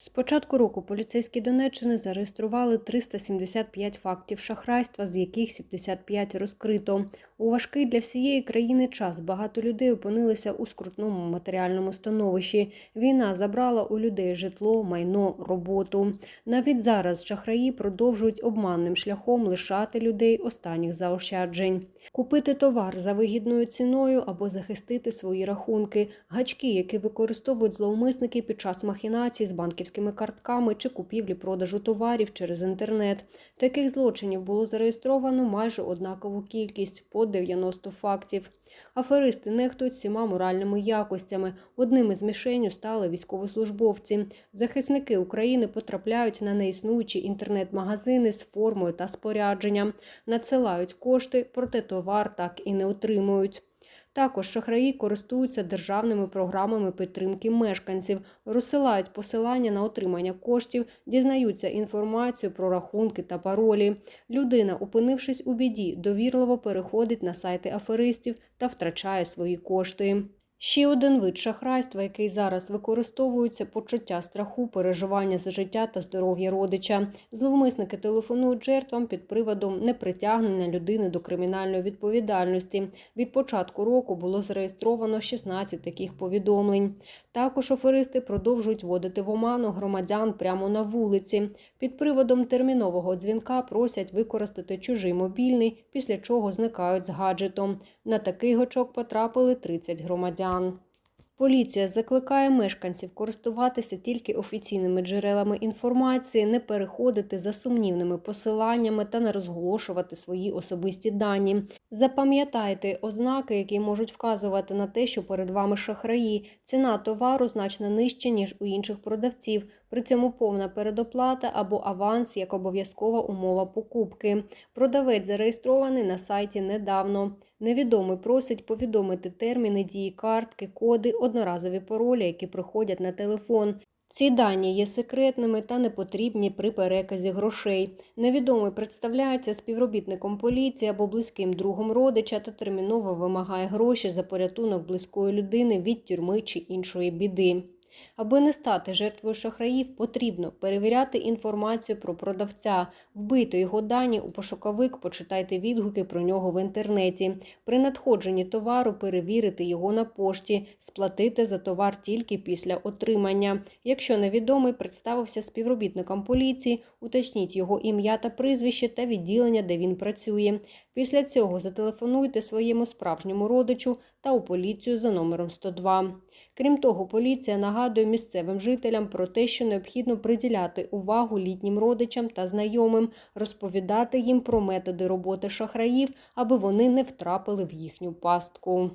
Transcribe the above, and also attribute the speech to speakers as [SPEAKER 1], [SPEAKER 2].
[SPEAKER 1] З початку року поліцейські Донеччини зареєстрували 375 фактів шахрайства, з яких 75 розкрито. У важкий для всієї країни час багато людей опинилися у скрутному матеріальному становищі. Війна забрала у людей житло, майно, роботу. Навіть зараз шахраї продовжують обманним шляхом лишати людей останніх заощаджень. Купити товар за вигідною ціною або захистити свої рахунки, гачки, які використовують зловмисники під час махінацій з банківськими картками чи купівлі-продажу товарів через інтернет. Таких злочинів було зареєстровано майже однакову кількість по 90 фактів. Аферисти нехтують всіма моральними якостями. Одним із мішенью стали військовослужбовці. Захисники України потрапляють на неіснуючі інтернет-магазини з формою та спорядженням, надсилають кошти, проте товар так і не отримують. Також шахраї користуються державними програмами підтримки мешканців, розсилають посилання на отримання коштів, дізнаються інформацію про рахунки та паролі. Людина, опинившись у біді, довірливо переходить на сайти аферистів та втрачає свої кошти. Ще один вид шахрайства, який зараз використовується почуття страху, переживання за життя та здоров'я родича. Зловмисники телефонують жертвам під приводом непритягнення людини до кримінальної відповідальності. Від початку року було зареєстровано 16 таких повідомлень. Також аферисти продовжують вводити в оману громадян прямо на вулиці. Під приводом термінового дзвінка просять використати чужий мобільний, після чого зникають з гаджетом. На такий гачок потрапили 30 громадян. Поліція закликає мешканців користуватися тільки офіційними джерелами інформації, не переходити за сумнівними посиланнями та не розголошувати свої особисті дані. Запам'ятайте ознаки, які можуть вказувати на те, що перед вами шахраї. Ціна товару значно нижча, ніж у інших продавців. При цьому повна передоплата або аванс як обов'язкова умова покупки. Продавець зареєстрований на сайті недавно. Невідомий просить повідомити терміни дії картки, коди, одноразові паролі, які приходять на телефон. Ці дані є секретними та не потрібні при переказі грошей. Невідомий представляється співробітником поліції або близьким другом родича та терміново вимагає гроші за порятунок близької людини від тюрми чи іншої біди. Аби не стати жертвою шахраїв, потрібно перевіряти інформацію про продавця, вбити його дані у пошуковик, почитайте відгуки про нього в інтернеті. При надходженні товару перевірити його на пошті, сплатити за товар тільки після отримання. Якщо невідомий представився співробітником поліції, уточніть його ім'я та прізвище та відділення, де він працює. Після цього зателефонуйте своєму справжньому родичу та у поліцію за номером 102. Крім того, поліція нагадує місцевим жителям про те, що необхідно приділяти увагу літнім родичам та знайомим, розповідати їм про методи роботи шахраїв, аби вони не втрапили в їхню пастку.